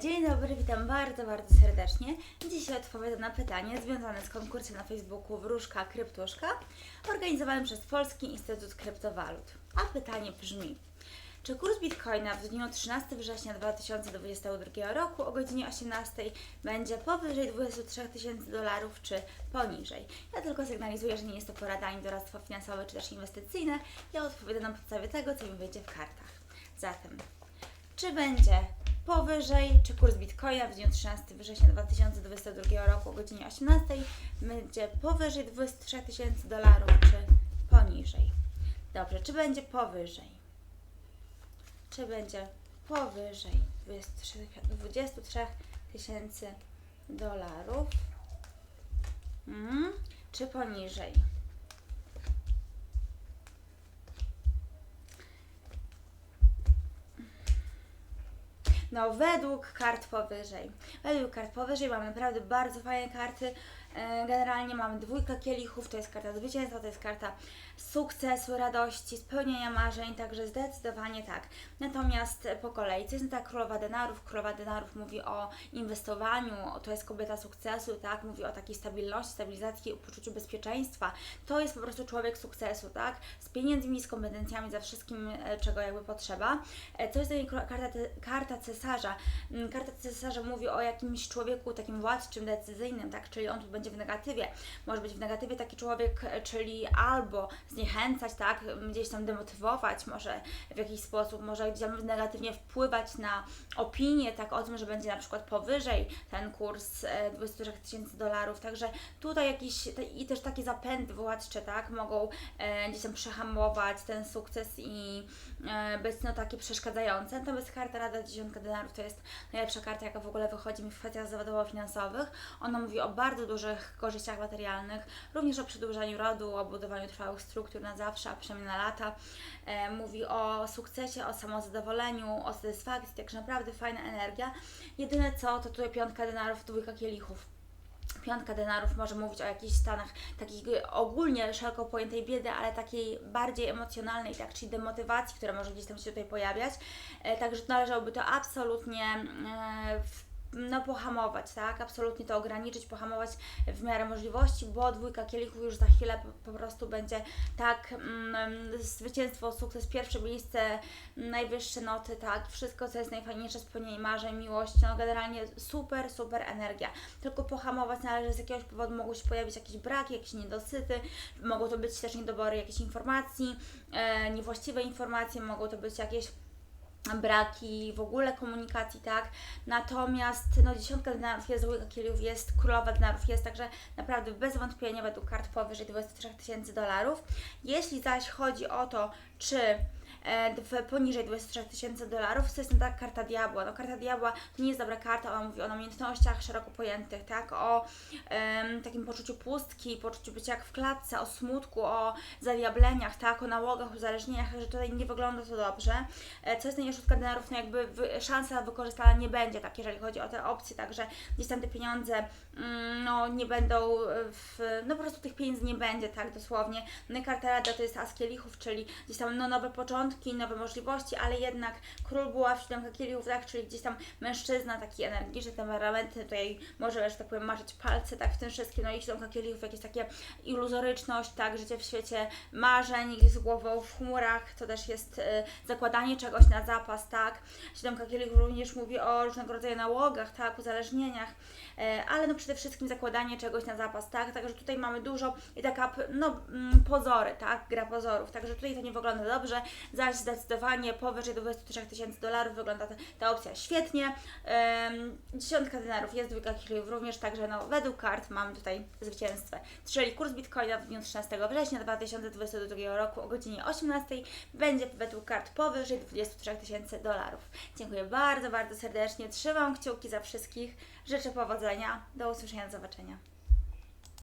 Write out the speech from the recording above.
Dzień dobry, witam bardzo, bardzo serdecznie. Dzisiaj odpowiadam na pytanie związane z konkursem na Facebooku Wróżka Kryptuszka organizowanym przez Polski Instytut Kryptowalut. A pytanie brzmi, czy kurs Bitcoina w dniu 13 września 2022 roku o godzinie 18 będzie powyżej 23 tysięcy dolarów, czy poniżej? Ja tylko sygnalizuję, że nie jest to porada ani doradztwo finansowe, czy też inwestycyjne. Ja odpowiadam na podstawie tego, co mi wyjdzie w kartach. Zatem, czy będzie powyżej, czy kurs Bitcoina w dniu 13 września 2022 roku o godzinie 18 będzie powyżej 23 tysięcy dolarów, czy poniżej? Dobrze, czy będzie powyżej? Czy będzie powyżej 23 23 tysięcy dolarów? Mhm. Czy poniżej? No, według kart powyżej. Według kart powyżej mamy naprawdę bardzo fajne karty. E, Generalnie mamy dwójkę kielichów, to jest karta zwycięstwa, to jest karta sukcesu, radości, spełnienia marzeń, także zdecydowanie tak. Natomiast po kolei, co jest ta królowa denarów? Królowa denarów mówi o inwestowaniu, to jest kobieta sukcesu, tak? Mówi o takiej stabilności, stabilizacji, o poczuciu bezpieczeństwa. To jest po prostu człowiek sukcesu, tak? Z pieniędzmi, z kompetencjami, za wszystkim, e, czego jakby potrzeba. E, To jest kro- karta, karta cesarza. Mm, Karta cesarza mówi o jakimś człowieku takim władczym, decyzyjnym, tak? Czyli on tu będzie w negatywie. Może być w negatywie taki człowiek, e, czyli albo zniechęcać, tak? Gdzieś tam demotywować, może w jakiś sposób, może gdzieś tam negatywnie wpływać na opinię, tak? O tym, że będzie na przykład powyżej ten kurs e, 23 tysięcy dolarów. Także tutaj jakieś i też takie zapędy władcze, tak? Mogą e, gdzieś tam przehamować ten sukces i e, być no takie przeszkadzające. Natomiast karta Rada Dziesiątka Denarów to jest najlepsza karta, jaka w ogóle wychodzi mi w kwestiach zawodowo-finansowych. Ona mówi o bardzo dużych korzyściach materialnych, również o przedłużaniu rodu, o budowaniu trwałych struktur na zawsze, a przynajmniej na lata. E, mówi o sukcesie, o samozadowoleniu, o satysfakcji, także naprawdę fajna energia. Jedyne co, to tutaj piątka denarów, dwójka kielichów. Piątka denarów może mówić o jakichś stanach takich ogólnie szeroko pojętej biedy, ale takiej bardziej emocjonalnej, tak, czyli demotywacji, która może gdzieś tam się tutaj pojawiać. E, także należałoby to absolutnie e, w no, pohamować, tak? Absolutnie to ograniczyć, pohamować w miarę możliwości, bo dwójka kielichów już za chwilę po, prostu będzie tak, mm, zwycięstwo, sukces, pierwsze miejsce, najwyższe noty, tak? Wszystko, co jest najfajniejsze, spełnienie marzeń, miłość, no generalnie super, super energia. Tylko pohamować należy z jakiegoś powodu, mogą się pojawić jakieś braki, jakieś niedosyty, mogą to być też niedobory jakichś informacji, e, niewłaściwe informacje, mogą to być jakieś braki w ogóle komunikacji, tak? Natomiast no dziesiątka denarów jest, dwójka kielichów jest, królowa denarów jest, także naprawdę bez wątpienia według kart powyżej 23 tysięcy dolarów. Jeśli zaś chodzi o to, czy w poniżej 23 tysięcy dolarów, to jest to tak karta diabła. No karta diabła to nie jest dobra karta, ona mówi o umiejętnościach szeroko pojętych, tak? O takim poczuciu pustki, poczuciu bycia jak w klatce, o smutku, o zadiableniach, tak? O nałogach, uzależnieniach, że tutaj nie wygląda to dobrze. E, co jest najmniej szóstka denarów, no jakby szansa wykorzystana nie będzie, tak? Jeżeli chodzi o te opcje, także gdzieś tam te pieniądze mm, no nie będą w, no po prostu tych pieniędzy nie będzie, tak? Dosłownie. No i karta rada to jest as kielichów, czyli gdzieś tam no, nowe początki, nowe możliwości, ale jednak król była w siódemka kielichów, tak? Czyli gdzieś tam mężczyzna, taki energiczny, temperamenty, tutaj może, że tak powiem, marzyć palce, tak? W tym wszystkim, no i siódemka kielichów, jakieś takie iluzoryczność, tak? Życie w świecie marzeń, z głową w chmurach, to też jest y, zakładanie czegoś na zapas, tak? Siódemka kielichów również mówi o różnego rodzaju nałogach, tak? Uzależnieniach, e, ale no przede wszystkim zakładanie czegoś na zapas, tak? Także tutaj mamy dużo i taka, no, mm, pozory, tak? Gra pozorów, także tutaj to nie wygląda dobrze, zaś zdecydowanie powyżej 23 tysięcy dolarów wygląda ta, ta opcja świetnie. Em, dziesiątka denarów jest, dwójka kielichów również, także no, według kart mamy tutaj zwycięstwo. Czyli kurs Bitcoina w dniu 13 września 2022 roku o godzinie 18 będzie według kart powyżej 23 tysięcy dolarów. Dziękuję bardzo, bardzo serdecznie. Trzymam kciuki za wszystkich. Życzę powodzenia. Do usłyszenia, do zobaczenia.